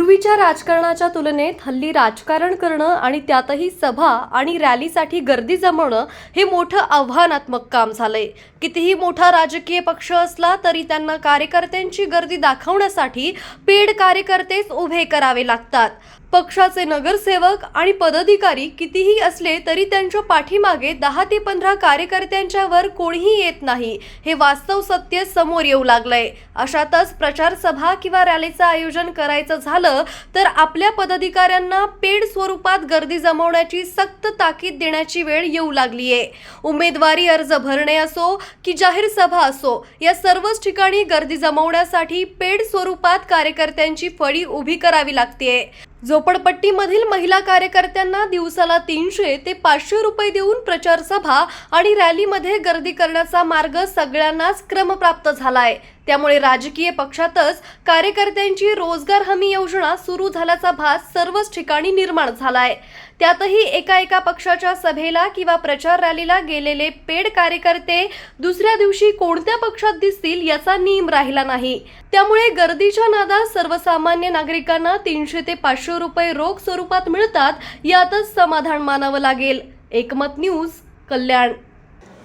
पूर्वीच्या राजकारणाच्या तुलनेत हल्ली राजकारण करणं आणि त्यातही सभा आणि रॅलीसाठी गर्दी जमवणं हे मोठं आव्हानात्मक काम झालंय. कितीही मोठा राजकीय पक्ष असला तरी त्यांना कार्यकर्त्यांची गर्दी दाखवण्यासाठी पेड कार्यकर्तेच उभे करावे लागतात. पक्षाचे नगरसेवक आणि पदाधिकारी कितीही असले तरी त्यांच्या पाठीमागे दहा ते पंधरा कार्यकर्त्यांच्यावर कोणीही येत नाही. हे वास्तव सत्य समोर येऊ लागलंय. अशातच प्रचार सभा किंवा रॅलीचं आयोजन करायचं झालं तर आपल्या पदाधिकाऱ्यांना पेड स्वरूपात गर्दी जमवण्याची सक्त ताकीद देण्याची वेळ येऊ लागलीये. उमेदवारी अर्ज भरणे असो की जाहीर सभा असो या सर्वच ठिकाणी गर्दी जमवण्यासाठी पेड स्वरूपात कार्यकर्त्यांची फळी उभी करावी लागतेय. झोपडपट्टीमधील महिला कार्यकर्त्यांना दिवसाला तीनशे ते पाचशे रुपये देऊन प्रचार सभा आणि रॅलीमध्ये गर्दी करण्याचा मार्ग सगळ्यांनाच क्रमप्राप्त झालाय. त्यामुळे राजकीय पक्षातच कार्यकर्त्यांची रोजगार हमी योजना सुरू झाल्याचा भास सर्वच ठिकाणी निर्माण झालाय. त्यातही एका एका पक्षाच्या सभेला किंवा प्रचार रॅलीला गेलेले पेड कार्यकर्ते दुसऱ्या दिवशी कोणत्या पक्षात दिसतील याचा नियम राहिला नाही. त्यामुळे गर्दीच्या नादात सर्वसामान्य नागरिकांना तीनशे ते पाचशे रुपये रोख स्वरूपात मिळतात यातच समाधान मानावं लागेल. एकमत न्यूज कल्याण.